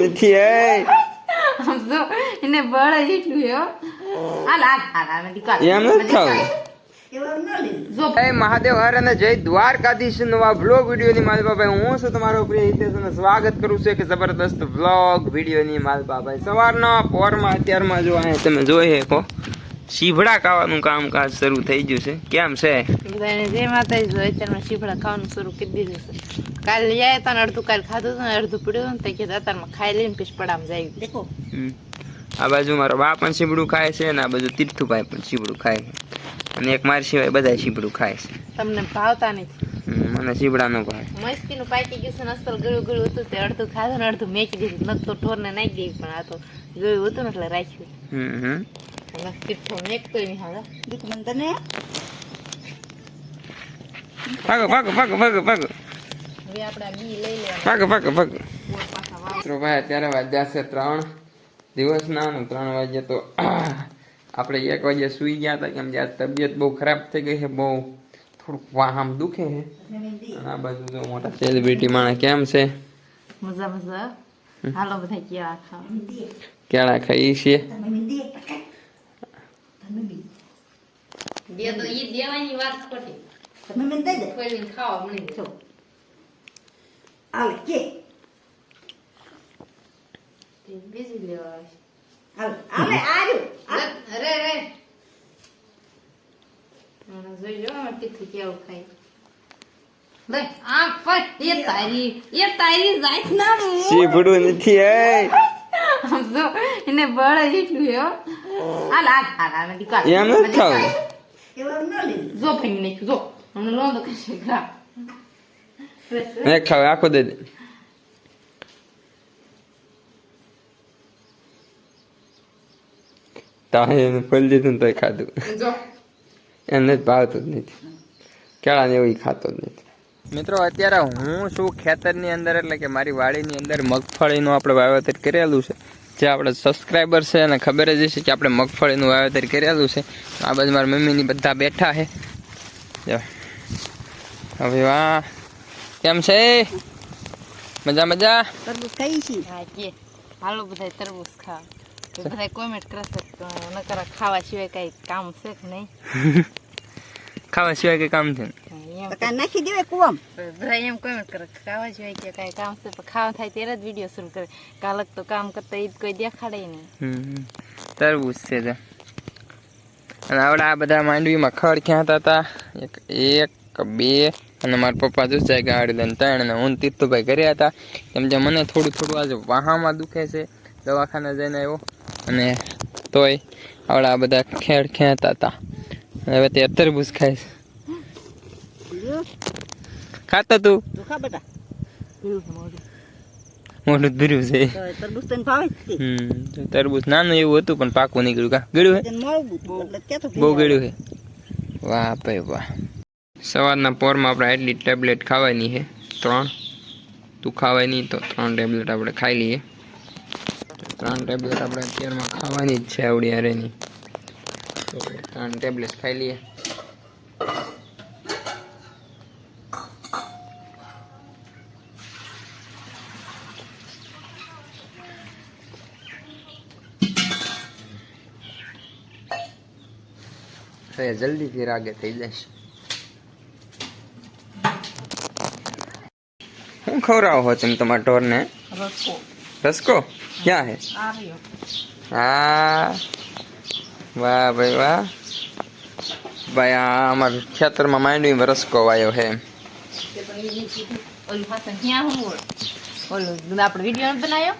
નથી એને બળ એટલું. એમ જય મહાદેવ હર અને જય દ્વારકાધીશ નવા વ્લોગ વિડીયોની માલબાભાઈ હું છું તમારો પ્રિય હિતેશ અને સ્વાગત કરું છું એક જબરદસ્ત વ્લોગ વિડીયોની માલબાભાઈ સવારના પોરમાં અત્યારમાં જો અહીંયા તમે જોઈ શકો. શીભડા ખાવાનું કામકાજ શરૂ થઈ ગયું છે. કેમ છે? જય માતાજી જો અત્યારમાં શીફળા ખાવાનું શરૂ કરી દીધું છે. કાલે લઈ આવ્યા હતા અડધું કાલે ખાધું હતું ને અડધું પડ્યું હતું કીધું અત્યારમાં ખાઈ લઈને પછી પડામ જાય દેખો. હમ. આ બાજુ મારો બા પણ શીબડું ખાય છે અને આ બાજુ તીર્થુભાઈ પણ શીબડું ખાય છે. અને એક મારી સિવાય બધા શીબડું ખાય છે. તમને ભાવતા નથી. મને શીબડા ન ભાવે. મસ્તીનું પાકી ગયું છે ને અસલ ગળું ગળું હતું તે અડધું ખાધું ને અડધું મેકી દીધું. નક તો ઠોરને નાખી દેવી પણ આ તો ગળું હતું ને એટલે રાખ્યું. હમ હમ. હવે આપણે બી લઈ મિત્રો ભાઈ અત્યારે વાગ્યા છે ત્રણ દિવસના અને ત્રણ વાગે તો આપણે એક વાગે સુઈ ગયા હતા કેમ કે આ તબિયત બહુ ખરાબ થઈ ગઈ છે બહુ થોડુંક વાહ આમ દુખે છે આ બાજુ મોટા સેલિબ્રિટી માણસ કેમ છે મજા મજા હાલો બધા કેળા ખાવા કેળા ખાઈ છે બે તો ઈ દેવાની વાત ખોટી ખોલીને ખાવા મળી જો તે બીજી લેવા આવશે રે રે મને જોઈ લો આમાં તીખું કેવું ખાય લે આમ પણ એ તારી એ તારી જાત ના મું. શીભડું નથી એ આમ જો એને બળ એટલું હે હો. હાલ હાલ હાલ હાલ નથી કાઢ. એમ નથી ખાવ. જો ફેંકી નાખ્યું જો. હમણાં લોંદો કશે ખા મેં ખાવ આખો દે દે. તાહે એને ફળ દીધું ને તોય ખાધું. નથી ભાવતું જ નથી. કેળાને એવું ખાતો જ નથી. મિત્રો અત્યારે હું શું ખેતરની અંદર એટલે કે મારી વાડીની અંદર મગફળીનું આપણે વાવેતર કરેલું છે જે આપણે સબસ્ક્રાઈબર છે અને ખબર જ હશે કે આપણે મગફળીનું વાવેતર કરેલું છે. આ બાજુ મારી મમ્મીની બધા બેઠા છે. જો. હવે વાહ કેમ છે? મજા મજા? તરબૂચ ખાઈ છીએ હા કે. હાલો બધા તરબૂચ ખા તો બધા કોમેન્ટ કરશે તો નકર આ ખાવા સિવાય કઈ કામ છે કે નહીં? ખાવા સિવાય કંઈ કામ છે? ને? એમ તો કાંઈ નાખી દેવાય કુવામ? બધા એમ કોમેન્ટ કરે ખાવા સિવાય કે કઈ કામ છે પણ ખાવા થાય ત્યારે જ વીડિયો શરૂ કરે. કાલક તો કામ કરતા ઈ જ કોઈ દેખાડે નહીં. હમ તરબૂચ છે તો. અને આવડે આ બધા માંડવીમાં ખડ ક્યાં હતા. એક એક બે અને મારા પપ્પા જો જાય ગાડી લઈને ત્રણ અને હું તીર્થુભાઈ કર્યા હતા. કેમ કે મને થોડું થોડું આજે વાહામાં દુખે છે. દવાખાને જઈને આવ્યો. અને તોય આવડા આ બધા ખેડ ખેંચતા હતા. હવે તે તરબૂચ ખાય છે. ખાતો તું? તું ખા બેટા મોઢું. જ ભર્યું છે. તો તરબૂચ તને ભાવે જ હમ તરબૂચ નાનું એવું હતું પણ પાકું નીકળ્યું કા? ગળ્યું હે? એટલે બહુ ગળ્યું હે. વાહ ભાઈ વાહ. સવારના પોરમાં આપણે આટલી ટેબ્લેટ ખાવાની છે ત્રણ. તું ખાવાય નહીં તો ત્રણ ટેબ્લેટ આપણે ખાઈ લઈએ. ત્રણ ટેબ્લેટ આપણે અત્યારમાં ખાવાની જ છે આવડી હારેની. તો ત્રણ ટેબ્લેટ ખાઈ લઈએ. તો એ જલ્દીથી રાગે થઈ જશે. હું ખવડાવો હો તમે તમારા ઢોરને? રસ્કો ક્યાં હે? હા. વાહ ભાઈ વાહ. ભાઈ આ અમારા ખેતરમાં માંડવી રસકો વાયો હે ઓલી પાસે ક્યાં હું ઓલું આપણે વીડિયો બનાવ્યો?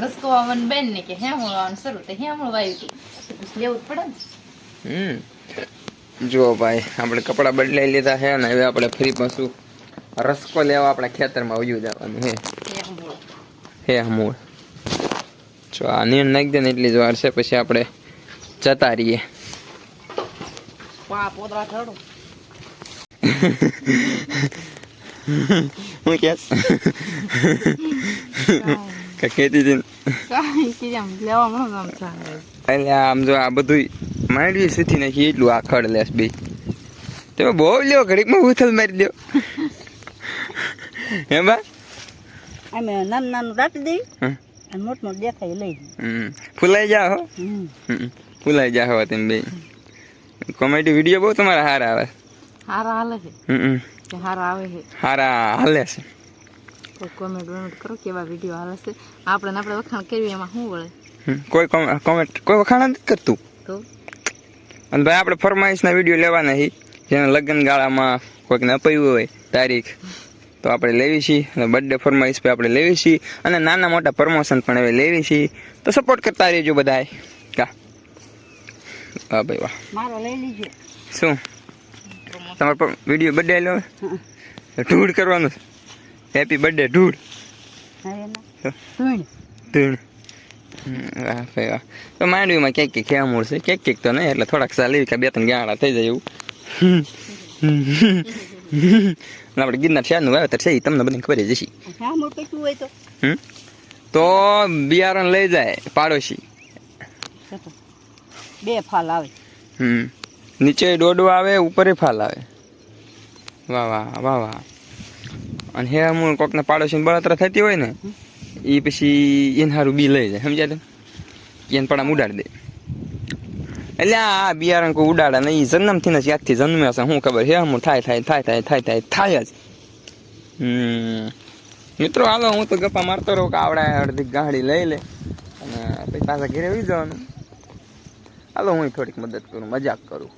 રસકો આવવાનું બેન ને કે હે હું આવવાનું શરૂ તો હે હું વાયું હતું લેવું જ પડે ને. હમ. જુઓ ભાઈ આપણે કપડાં બદલાઈ લીધા છે અને હવે આપણે ફરી પાછું રસકો લેવા આપણા ખેતરમાં વયું જવાનું હે હે મૂળ જો આ નીણ નાખી દે ને એટલી જ વાર છે પછી આપણે જતા રહીએ. કે હતી એટલે આમ જો આ બધું માંડવી સુધી નાખી એટલું આખડ લેસ બે. તમે બહુ લ્યો ઘડીકમાં ઉથલ મારી દો હે બા? અમે નાનું નાનું રાખી દઈ અને મોટ મોટ દેખાય લઈ હમ. ફૂલાઈ જા હો. ફૂલાઈ જા હો તેમ બે. કોમેડી વીડિયો બહુ તમારા હારા આવે. હારા હાલે છે. હારા આવે છે. હારા હાલે છે. કોમેન્ટ વમેન્ટ કરો કેવા વીડિયો હાલે છે. આપણે આપણે વખાણ કરવી એમાં શું વળે? કોઈ કોમે- કોમેન્ટ કોઈ વખાણ નથી કરતું. તો? અને ભાઈ આપણે ફરમાઈશના વીડિયો લેવાના છે જેને લગ્ન ગાળામાં કોઈકને અપાયું હોય તારીખ તો આપણે લેવી છીએ અને બર્થડે ફરમાઈશ પણ આપણે લેવી છીએ અને નાના મોટા પ્રમોશન પણ હવે લેવી છીએ તો સપોર્ટ કરતા રહેજો બધાય. કા? હા ભાઈ વાહ. મારો લઈ લીજો. શું? તમારો વીડિયો બર્થડે લો. ઢૂળ કરવાનું. હેપી બર્થડે ઢૂળ ધૂણ હમ, વાહ તો માંડવીમાં ક્યાંક ક્યાંક ખેવા મળશે ક્યાંક ક્યાંક તો નહીં એટલે થોડાક સાલી કે બે ત્રણ ગાળા થઈ જાય એવું આપણે ગિરનાર શહેરનું વાવેતર છે એ તમને બધી ખબર જ હશે તો બિયારણ લઈ જાય પાડોશી બે ફાલ આવે હમ નીચે દોડો આવે ઉપરે ફાલ આવે વાહ વાહ વાહ વાહ અને હે અમુક કોકને પાડોશી બળતરા થતી હોય ને એ પછી એને સારું બી લઈ જાય, સમજ્યા તમે? એને પણ આમ ઉડાડી દે. એટલે આ બિયારણ કોઈ ઉડાડે ને એ જન્મથી ને યાદથી જન્મે હશે. શું ખબર? હે હું થાય થાય થાય થાય થાય થાય થાય જ. મિત્રો, હાલો, હું તો ગપ્પા મારતો રહું કે આવડે અડધી ગાડી લઈ લે. અને પછી પાછા ઘેરે આવી જવાનું. હાલો, હું થોડીક મદદ કરું, મજાક કરું.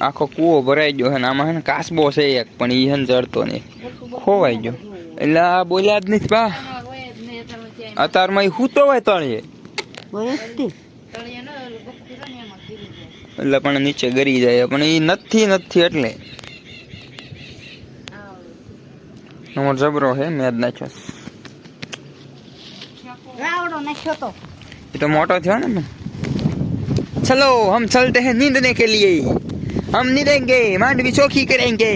આખો કૂવો ભરાઈ ગયો છે આમાં છે ને કાસબો છે એક, પણ એ હન ચડતો નહીં. ખોવાઈ ગયો. એટલે આ બોલ્યા જ નથી પા અત્યારમાં ઈ હૂતો હોય તળીએ બસ તે એટલે પણ નીચે ગરી જાય પણ ઈ નથી નથી એટલે અમારો જબરો છે મેં જ નાખ્યો રાવડો નાખ્યો તો ये तो मोटो थयो ना मैं चलो हम चलते हैं नींदने के लिए हम नींदेंगे मांडवी चौकी करेंगे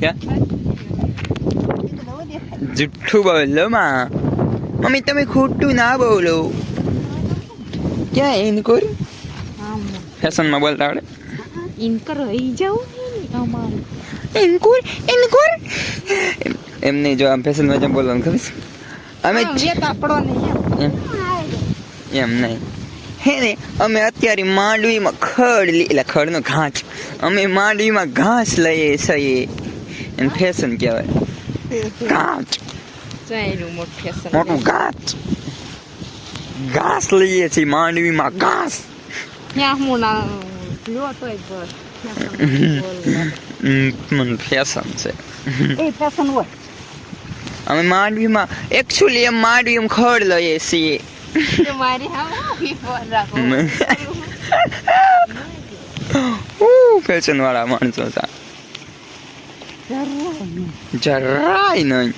क्या એ તો બહુ દેખાય જુઠ્ઠું બોલો માં. મમ્મી તમે ખોટું ના બોલો. ક્યાં ઇનકોર ફેશનમાં બોલતા આવડે? ઇનકોર રહી જાવ અમારું. ઇનકોર ઇનકોર એમ નહીં જો આમ ફેશનમાં જેમ બોલવાનું ખબર? અમે આપણો નહીં એમ. નહીં. હે ને અમે અત્યારે માંડવીમાં ખડ એટલે ખડનો ઘાસ અમે માંડવીમાં ઘાસ લઈએ છીએ. એમ ફેશન કહેવાય. ચાલ્યું મોટ મોટું ઘાસ લઈએ છીએ માંડવીમાં ઘાસ. મને ફેશન છે. અમે માંડવીમાં એકચ્યુઅલી એમ માંડવીમાં ખડ લઈએ છીએ. ફેશન વાળા માણસો હતા. જરૂર નહીં. જરાય નહીં